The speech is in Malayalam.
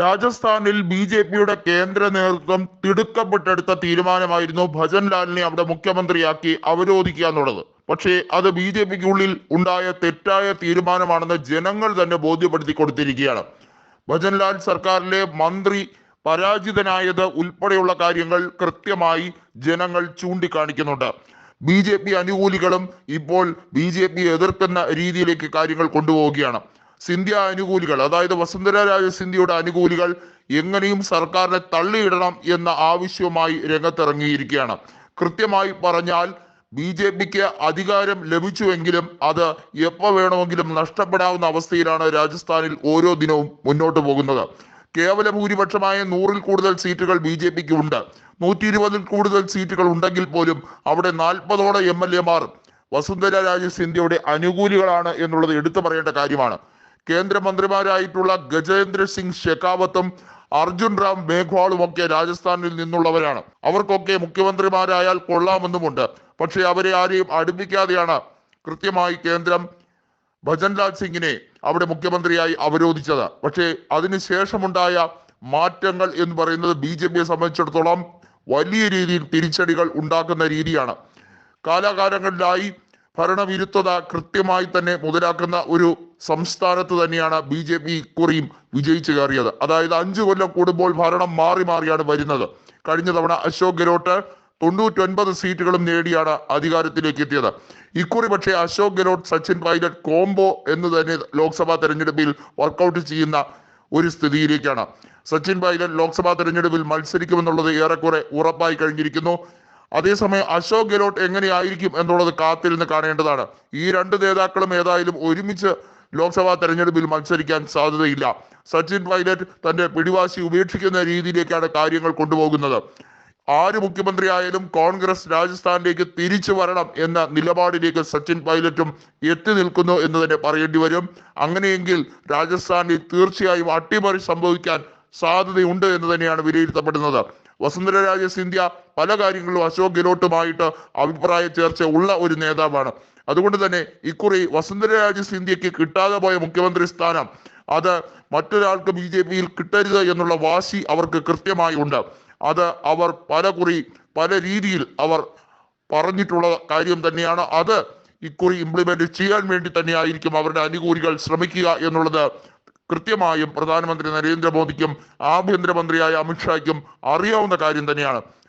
രാജസ്ഥാനിൽ ബി ജെ പിയുടെ കേന്ദ്ര നേതൃത്വം തിടുക്കപ്പെട്ടെടുത്ത തീരുമാനമായിരുന്നു ഭജൻലാലിനെ അവിടെ മുഖ്യമന്ത്രിയാക്കി അവരോധിക്കുക എന്നുള്ളത്. പക്ഷേ അത് ബി ജെ പിക്ക് ഉള്ളിൽ ഉണ്ടായ തെറ്റായ തീരുമാനമാണെന്ന് ജനങ്ങൾ തന്നെ ബോധ്യപ്പെടുത്തി കൊടുത്തിരിക്കുകയാണ്. ഭജൻലാൽ സർക്കാരിലെ മന്ത്രി പരാജിതനായത് ഉൾപ്പെടെയുള്ള കാര്യങ്ങൾ കൃത്യമായി ജനങ്ങൾ ചൂണ്ടിക്കാണിക്കുന്നുണ്ട്. ബി ജെ പി അനുകൂലികളും ഇപ്പോൾ ബി ജെ പി എതിർക്കുന്ന രീതിയിലേക്ക് കാര്യങ്ങൾ കൊണ്ടുപോവുകയാണ്. സിന്ധ്യ അനുകൂലികൾ അതായത് വസുന്ധര രാജ സിന്ധ്യയുടെ അനുകൂലികൾ എങ്ങനെയും സർക്കാരിനെ തള്ളിയിടണം എന്ന ആവശ്യവുമായി രംഗത്തിറങ്ങിയിരിക്കുകയാണ്. കൃത്യമായി പറഞ്ഞാൽ ബി ജെ പിക്ക് അധികാരം ലഭിച്ചുവെങ്കിലും അത് എപ്പോൾ വേണമെങ്കിലും നഷ്ടപ്പെടാവുന്ന അവസ്ഥയിലാണ് രാജസ്ഥാനിൽ ഓരോ ദിനവും മുന്നോട്ട് പോകുന്നത്. കേവല ഭൂരിപക്ഷമായ നൂറിൽ കൂടുതൽ സീറ്റുകൾ ബി ജെ പിക്ക് ഉണ്ട് നൂറ്റി ഇരുപതിൽ കൂടുതൽ സീറ്റുകൾ ഉണ്ടെങ്കിൽ പോലും അവിടെ നാൽപ്പതോടെ എം എൽ എമാർ വസുന്ധര രാജ സിന്ധ്യയുടെ അനുകൂലികളാണ് എന്നുള്ളത് എടുത്തു പറയേണ്ട കാര്യമാണ്. കേന്ദ്രമന്ത്രിമാരായിട്ടുള്ള ഗജേന്ദ്ര സിംഗ് ഷെഖാവത്തും അർജുൻ റാം മേഘ്വാളും ഒക്കെ രാജസ്ഥാനിൽ നിന്നുള്ളവരാണ്. അവർക്കൊക്കെ മുഖ്യമന്ത്രിമാരായാൽ കൊള്ളാമെന്നുമുണ്ട്. പക്ഷേ അവരെ ആരെയും അടുപ്പിക്കാതെയാണ് കൃത്യമായി കേന്ദ്രം ഭജൻലാൽ സിംഗിനെ അവിടെ മുഖ്യമന്ത്രിയായി അവരോധിച്ചത്. പക്ഷേ അതിനുശേഷമുണ്ടായ മാറ്റങ്ങൾ എന്ന് പറയുന്നത് ബി ജെ പിയെ സംബന്ധിച്ചിടത്തോളം വലിയ രീതിയിൽ തിരിച്ചടികൾ ഉണ്ടാക്കുന്ന രീതിയാണ്. കാലാകാലങ്ങളിലായി ഭരണവിരുദ്ധത കൃത്യമായി തന്നെ മുതലാക്കുന്ന ഒരു സംസ്ഥാനത്ത് തന്നെയാണ് ബി ജെ പി ഇക്കുറിയും വിജയിച്ചു കയറിയത്. അതായത് അഞ്ചു കൊല്ലം കൂടുമ്പോൾ ഭരണം മാറി മാറിയാണ് വരുന്നത്. കഴിഞ്ഞ തവണ അശോക് ഗെഹ്ലോട്ട് തൊണ്ണൂറ്റൊൻപത് സീറ്റുകളും നേടിയാണ് അധികാരത്തിലേക്ക് എത്തിയത്. ഇക്കുറി പക്ഷേ അശോക് ഗെഹ്ലോട്ട് സച്ചിൻ പൈലറ്റ് കോംബോ എന്ന് തന്നെ ലോക്സഭാ തെരഞ്ഞെടുപ്പിൽ വർക്കൗട്ട് ചെയ്യുന്ന ഒരു സ്ഥിതിയിലേക്കാണ്. സച്ചിൻ പൈലറ്റ് ലോക്സഭാ തെരഞ്ഞെടുപ്പിൽ മത്സരിക്കുമെന്നുള്ളത് ഏറെക്കുറെ ഉറപ്പായി കഴിഞ്ഞിരിക്കുന്നു. അതേസമയം അശോക് ഗെഹ്ലോട്ട് എങ്ങനെയായിരിക്കും എന്നുള്ളത് കാത്തിരുന്ന് കാണേണ്ടതാണ്. ഈ രണ്ട് നേതാക്കളും ഏതായാലും ഒരുമിച്ച് ലോക്സഭാ തെരഞ്ഞെടുപ്പിൽ മത്സരിക്കാൻ സാധ്യതയില്ല. സച്ചിൻ പൈലറ്റ് തന്റെ പിടിവാശി ഉപേക്ഷിക്കുന്ന രീതിയിലേക്കാണ് കാര്യങ്ങൾ കൊണ്ടുപോകുന്നത്. ആര് മുഖ്യമന്ത്രിയായാലും കോൺഗ്രസ് രാജസ്ഥാനിലേക്ക് തിരിച്ചു വരണം എന്ന നിലപാടിലേക്ക് സച്ചിൻ പൈലറ്റും എത്തി നിൽക്കുന്നു എന്ന് തന്നെ പറയേണ്ടി വരും. അങ്ങനെയെങ്കിൽ രാജസ്ഥാനിൽ തീർച്ചയായും അട്ടിമറി സംഭവിക്കാൻ സാധ്യതയുണ്ട് എന്ന് തന്നെയാണ് വിലയിരുത്തപ്പെടുന്നത്. വസുന്ധര രാജ സിന്ധ്യ പല കാര്യങ്ങളിലും അശോക് ഗെഹ്ലോട്ടുമായിട്ട് അഭിപ്രായ ചേർച്ച ഉള്ള ഒരു നേതാവാണ്. അതുകൊണ്ട് തന്നെ ഇക്കുറി വസുന്ധര രാജ സിന്ധ്യക്ക് കിട്ടാതെ പോയ മുഖ്യമന്ത്രി സ്ഥാനം അത് മറ്റൊരാൾക്ക് ബി ജെ പിയിൽ കിട്ടരുത് എന്നുള്ള വാശി അവർക്ക് കൃത്യമായി ഉണ്ട്. അത് അവർ പല കുറി പല രീതിയിൽ അവർ പറഞ്ഞിട്ടുള്ള കാര്യം തന്നെയാണ്. അത് ഇക്കുറി ഇംപ്ലിമെന്റ് ചെയ്യാൻ വേണ്ടി തന്നെയായിരിക്കും അവരുടെ അനുകൂലികൾ ശ്രമിക്കുക എന്നുള്ളത് കൃത്യമായും പ്രധാനമന്ത്രി നരേന്ദ്രമോദിക്കും ആഭ്യന്തരമന്ത്രിയായ അമിത്ഷായ്ക്കും അറിയാവുന്ന കാര്യം തന്നെയാണ്.